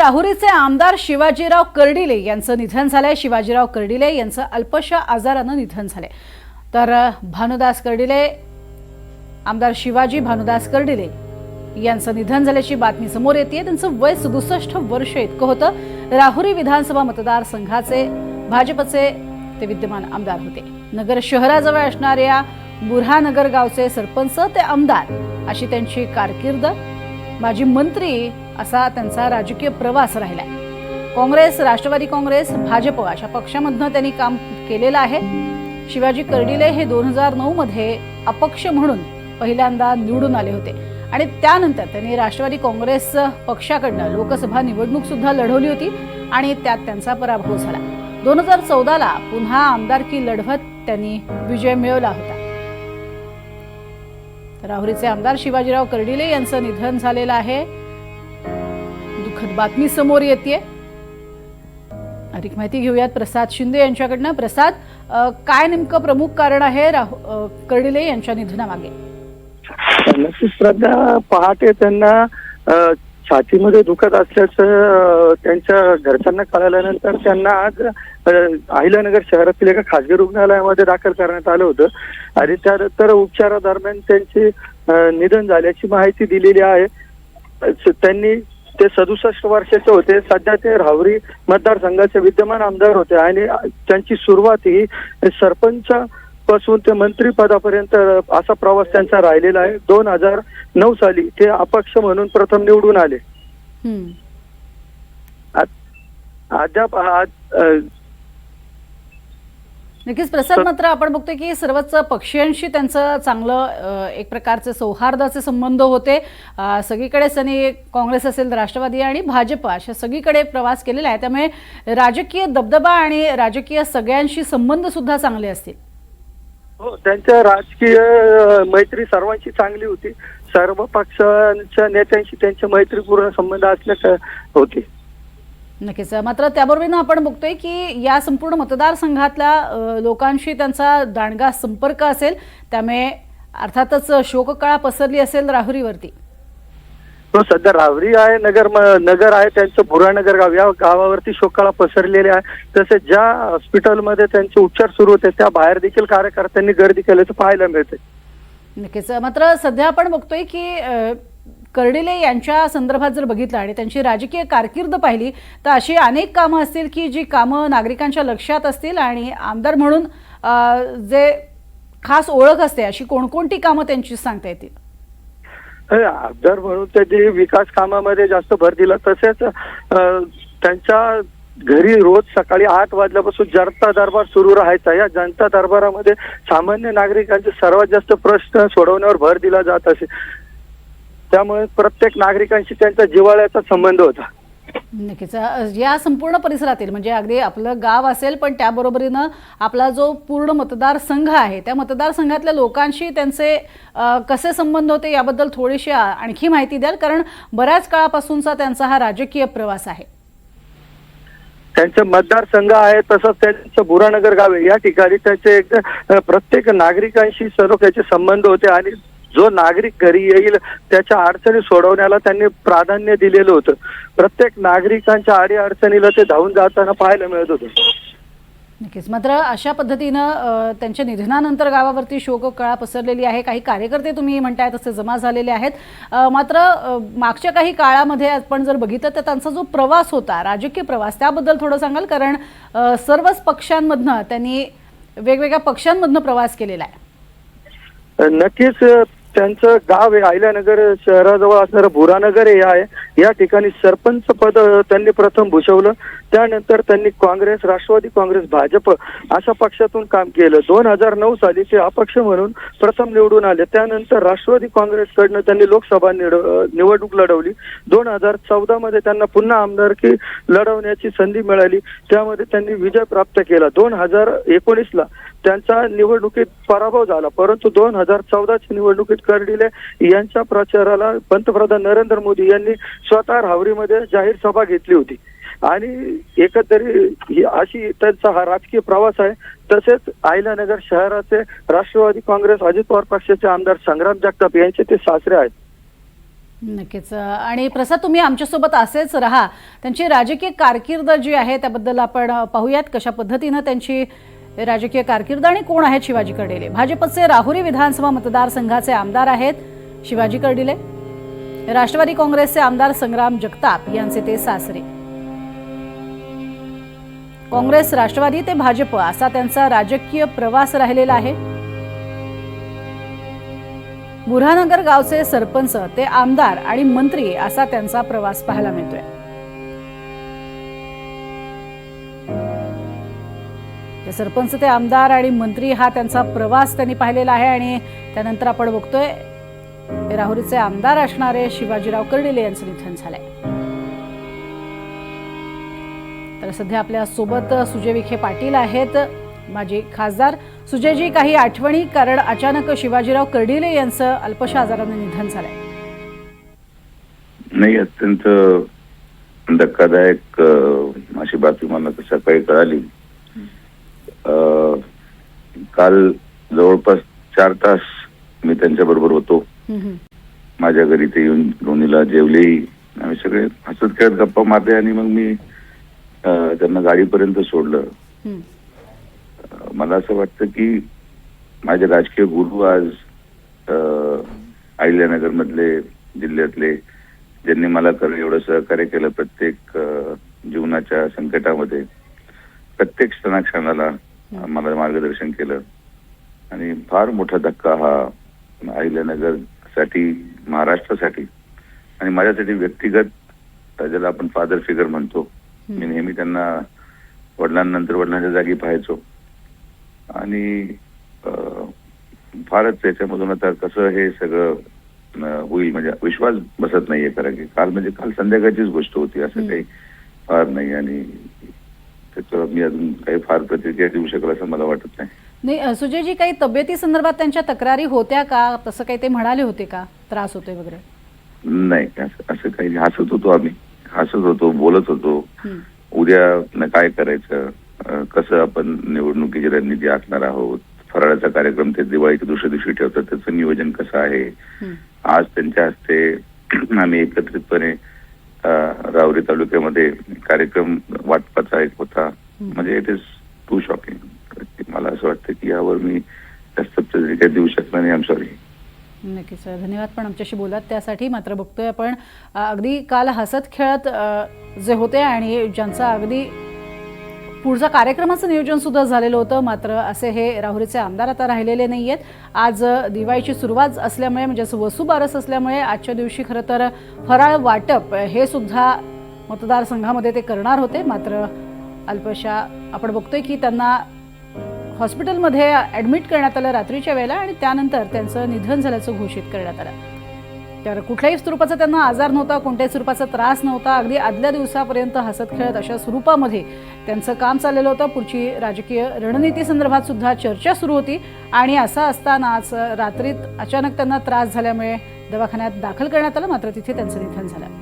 राहुरीचे आमदार शिवाजीराव कर्डिले यांचं निधन झालंय. शिवाजीराव कर्डिले यांचं अल्पशा आजारानं निधन झालंय. तर भानुदास कर्डिले आमदार शिवाजी भानुदास कर्डिले यांचं निधन झाल्याची बातमी समोर येते त्यांचं वय सदुसष्ट वर्ष इतकं होतं. राहुरी विधानसभा मतदारसंघाचे भाजपचे ते विद्यमान आमदार होते. नगर शहराजवळ असणाऱ्या बुऱ्हानगर गावचे सरपंच ते आमदार अशी त्यांची कारकीर्द माजी मंत्री असा त्यांचा राजकीय प्रवास राहिलाय. काँग्रेस राष्ट्रवादी काँग्रेस भाजप अशा पक्षामधनं त्यांनी काम केलेलं आहे. शिवाजी कर्डिले हे दोन हजार नऊ मध्ये अपक्ष म्हणून पहिल्यांदा निवडून आले होते. आणि त्यानंतर त्यांनी राष्ट्रवादी काँग्रेस पक्षाकडनं लोकसभा निवडणूक सुद्धा लढवली होती आणि त्यात त्यांचा पराभव झाला. दोन हजार चौदाला पुन्हा आमदारकी लढवत त्यांनी विजय मिळवला होता. राहुरीचे आमदार शिवाजीराव कर्डिले यांचं निधन झालेलं आहे. दुःखद बातमी समोर येते अधिक माहिती घेऊयात प्रसाद शिंदे यांच्याकडनं. प्रसाद काय नेमकं प्रमुख कारण आहे राहु कर्डिले यांच्या निधनामागे? नक्कीच श्रद्धा पहाटे त्यांना छातीमध्ये दुखत असल्याचं त्यांच्या घरच्यांना कळाल्यानंतर त्यांना आज अहिल्यानगर शहरातील एका खासगी रुग्णालयामध्ये दाखल करण्यात आलं होतं. आणि त्यानंतर उपचारादरम्यान त्यांचे निधन झाल्याची माहिती दिलेली आहे. त्यांनी ते सदुसष्ट वर्षाचे होते. सध्या ते राहुरी मतदारसंघाचे विद्यमान आमदार होते. आणि त्यांची सुरुवात ही सरपंच पासून ते मंत्रीपदापर्यंत असा प्रवास त्यांचा राहिलेला आहे. दोन हजार नऊ साली ते अपक्ष म्हणून प्रथम निवडून आले. अद्याप नक्कीच प्रसाद मात्र आपण बघतोय की सर्वच पक्षीयांशी त्यांचं चांगलं एक प्रकारचे सौहार्दाचे संबंध होते. अ, सगळीकडेच त्यांनी काँग्रेस असेल राष्ट्रवादी आणि भाजप अशा सगळीकडे प्रवास केलेला आहे. त्यामुळे राजकीय दबदबा आणि राजकीय सगळ्यांशी संबंध सुद्धा चांगले असतील. हो त्यांच्या राजकीय मैत्री सर्वांची चांगली होती. सर्व पक्षांच्या नेत्यांशी त्यांचे मैत्रीपूर्ण संबंध असल्या होते. नक्कीच. मात्र त्याबरोबरीनं आपण बघतोय की या संपूर्ण मतदारसंघातल्या लोकांशी त्यांचा दांडगा संपर्क असेल त्यामुळे अर्थातच शोककळा पसरली असेल राहुरीवरती. तो सध्या रावरी आहे नगर नगर आहे त्यांचं भुरानगर गाव या गावावरती शोकाळा पसरलेले आहे. तसेच ज्या हॉस्पिटलमध्ये त्यांचे उपचार सुरू होते त्या बाहेर देखील कार्यकर्त्यांनी गर्दी केल्याचं पाहायला मिळते नक्कीच. मात्र सध्या आपण बघतोय की कर्डिले यांच्या संदर्भात जर बघितलं आणि त्यांची राजकीय कारकीर्द पाहिली तर अशी अनेक कामं असतील की जी कामं नागरिकांच्या लक्षात असतील आणि आमदार म्हणून जे खास ओळख असते अशी कोणकोणती कामं त्यांची सांगता येतील? आमदार म्हणून त्यांनी विकास कामामध्ये जास्त भर दिला. तसेच त्यांच्या घरी रोज सकाळी आठ वाजल्यापासून जनता दरबार सुरू राहायचा. या जनता दरबारामध्ये सामान्य नागरिकांचे सर्वात जास्त प्रश्न सोडवण्यावर भर दिला जात असे. त्यामुळे प्रत्येक नागरिकांशी त्यांचा जिव्हाळ्याचा संबंध होता. नक्कीच. या संपूर्ण परिसरातील म्हणजे अगदी आपलं गाव असेल पण त्याबरोबरीनं आपला जो पूर्ण मतदारसंघ आहे त्या मतदारसंघातल्या लोकांशी त्यांचे कसे संबंध होते याबद्दल थोडीशी आणखी माहिती द्याल कारण बऱ्याच काळापासूनचा त्यांचा हा राजकीय प्रवास आहे. त्यांचं मतदारसंघ आहे तसंच त्यांचं बुरानगर गाव आहे. या ठिकाणी त्यांचे एक प्रत्येक नागरिकांशी सर्व त्याचे संबंध होते आणि जो नागरिक घरी येईल त्याच्या अडचणी सोडवण्याला त्यांनी प्राधान्य दिलेलं होतं. प्रत्येक नागरिकांच्या आडी अडचणीला ते धावून जाताना पाहायला मिळत होतं. नक्कीच. मात्र अशा पद्धतीनं त्यांच्या निधनानंतर गावावरती शोककळा पसरलेली आहे. काही कार्यकर्ते तुम्ही म्हणताय तसे जमा झालेले आहेत. मात्र मागच्या काही काळामध्ये आपण जर बघितलं तर त्यांचा जो प्रवास होता राजकीय प्रवास त्याबद्दल थोडं सांगाल? कारण सर्वच पक्षांमधनं त्यांनी वेगवेगळ्या पक्षांमधनं प्रवास केलेला आहे. नक्कीच त्यांचं गाव आहे अहिल्यानगर शहराजवळ असणारं भुरानगर हे आहे. या ठिकाणी सरपंच पद त्यांनी प्रथम भूषवलं. त्यानंतर त्यांनी काँग्रेस राष्ट्रवादी काँग्रेस भाजप अशा पक्षातून काम केलं. दोन हजार नऊ साली ते अपक्ष म्हणून प्रथम निवडून आले. त्यानंतर राष्ट्रवादी काँग्रेसकडनं त्यांनी लोकसभा निवडणूक लढवली. दोन हजार चौदा मध्ये त्यांना पुन्हा आमदारकी लढवण्याची संधी मिळाली. त्यामध्ये त्यांनी विजय प्राप्त केला. दोन हजार एकोणीसला त्यांचा निवडणुकीत पराभव झाला. परंतु दोन हजार चौदाच्या निवडणुकीत कर्डिले यांच्या प्रचाराला पंतप्रधान नरेंद्र मोदी यांनी स्वतः राहुरीमध्ये जाहीर सभा घेतली होती. आणि एकंदरीत ही अशी त्यांचा हा राजकीय प्रवास आहे. तसेच आयलानगर शहराचे राष्ट्रवादी काँग्रेस अजित पवार पक्षाचे आमदार संग्राम जगताप यांचे ते सासरे आहेत. नक्कीच. आणि प्रसाद तुम्ही आमच्यासोबत असेच राहा. त्यांची राजकीय कारकीर्द जी आहे त्याबद्दल आपण पाहूयात. कशा पद्धतीनं त्यांची राजकीय कारकीर्द आणि कोण आहेत शिवाजी कर्डिले? भाजपचे राहुरी विधानसभा मतदारसंघाचे आमदार आहेत शिवाजी कर्डिले. राष्ट्रवादी काँग्रेसचे आमदार संग्राम जगताप यांचे ते सासरे. काँग्रेस राष्ट्रवादी ते भाजप असा त्यांचा राजकीय प्रवास राहिलेला आहे. बुऱ्हानगर गावचे सरपंच ते आमदार आणि मंत्री असा त्यांचा प्रवास पाहायला मिळतोय. ते सरपंच ते आमदार आणि मंत्री हा त्यांचा प्रवास त्यांनी पाहिलेला आहे आणि त्यानंतर आपण बघतोय राहुरीचे आमदार असणारे शिवाजीराव कर्डिले यांचं निधन झालंय. तर सध्या आपल्यासोबत सुजय विखे पाटील आहेत. माजी खासदार सुजयजी काही आठवणी? कारण अचानक शिवाजीराव कर्डिले यांचं अल्पशा आजारानं निधन झालंय. नाही अत्यंत धक्कादायक अशी बातमी मला सकाळी कळाली. काल जवळपास चार तास मी त्यांच्या बरोबर होतो. माझ्या घरी ते येऊन लोणीला जेवलेही. आम्ही सगळे हसत खेळत गप्पा मारले आणि मग मी त्यांना गाडीपर्यंत सोडलं. मला असं वाटतं की माझे राजकीय गुरु आज अहिल्यानगर मधले जिल्ह्यातले ज्यांनी मला कर एवढं सहकार्य केलं प्रत्येक जीवनाच्या संकटामध्ये प्रत्येक क्षणाक्षणाला मला मार्गदर्शन केलं. आणि फार मोठा धक्का हा अहिल्यानगरसाठी महाराष्ट्रासाठी. आणि माझ्यासाठी व्यक्तिगत ज्याला आपण फादर फिगर म्हणतो. मी. नेहमी त्यांना वडिलांनंतर वडिलांच्या जागी पाहायचो. आणि फारच त्याच्यामधून आता कसं हे सगळं होईल. म्हणजे विश्वास बसत नाहीये कारण की. काल म्हणजे काल संध्याकाळचीच गोष्ट होती. असं. काही फार नाही. आणि त्याच्यावर मी अजून काही फार प्रतिक्रिया देऊ शकल असं मला वाटत नाही. नाही सुजयजी काही तब्येती संदर्भात त्यांच्या तक्रारी होत्या का? तसं काही ते म्हणाले होते का? त्रास होतोय वगैरे? नाही असं असं काही हसत होतो आम्ही. हसत होतो बोलत होतो. उद्या काय करायचं? कसं आपण निवडणुकीची रणनीती आखणार आहोत? फराळाचा कार्यक्रम ते दिवाळीच्या दुसऱ्या दिवशी ठेवतात त्याचं नियोजन कसं आहे. आज त्यांच्या हस्ते आम्ही एकत्रितपणे रावरी तालुक्यामध्ये कार्यक्रम वाटपाचा एक होता. म्हणजे इट इज टू शॉकिंग मला असं वाटतं की यावर मी जास्त देऊ शकणार नाही. आम सॉरी नक्कीच धन्यवाद पण आमच्याशी बोलात. त्यासाठी मात्र बघतोय आपण अगदी काल हसत खेळत जे होते आणि ज्यांचा अगदी पुढचा कार्यक्रमाचं नियोजन सुद्धा झालेलं होतं मात्र असे हे राहुरीचे आमदार आता राहिलेले नाही आहेत आज दिवाळीची सुरुवात असल्यामुळे म्हणजे असं वसुबारस असल्यामुळे आजच्या दिवशी खरं तर फराळ वाटप हे सुद्धा मतदारसंघामध्ये ते करणार होते. मात्र अल्पशा आपण बघतोय की त्यांना हॉस्पिटलमध्ये ॲडमिट करण्यात आलं रात्रीच्या वेळेला आणि त्यानंतर त्यांचं निधन झाल्याचं घोषित करण्यात आलं. तर कुठल्याही स्वरूपाचा त्यांना आजार नव्हता कोणत्याही स्वरूपाचा त्रास नव्हता अगदी आदल्या दिवसापर्यंत हसत खेळत अशा स्वरूपामध्ये त्यांचं काम चाललेलं होतं. पुढची राजकीय रणनीती संदर्भात सुद्धा चर्चा सुरू होती आणि असं असतानाच रात्रीत अचानक त्यांना त्रास झाल्यामुळे दवाखान्यात दाखल करण्यात आलं. मात्र तिथे त्यांचं निधन झालं.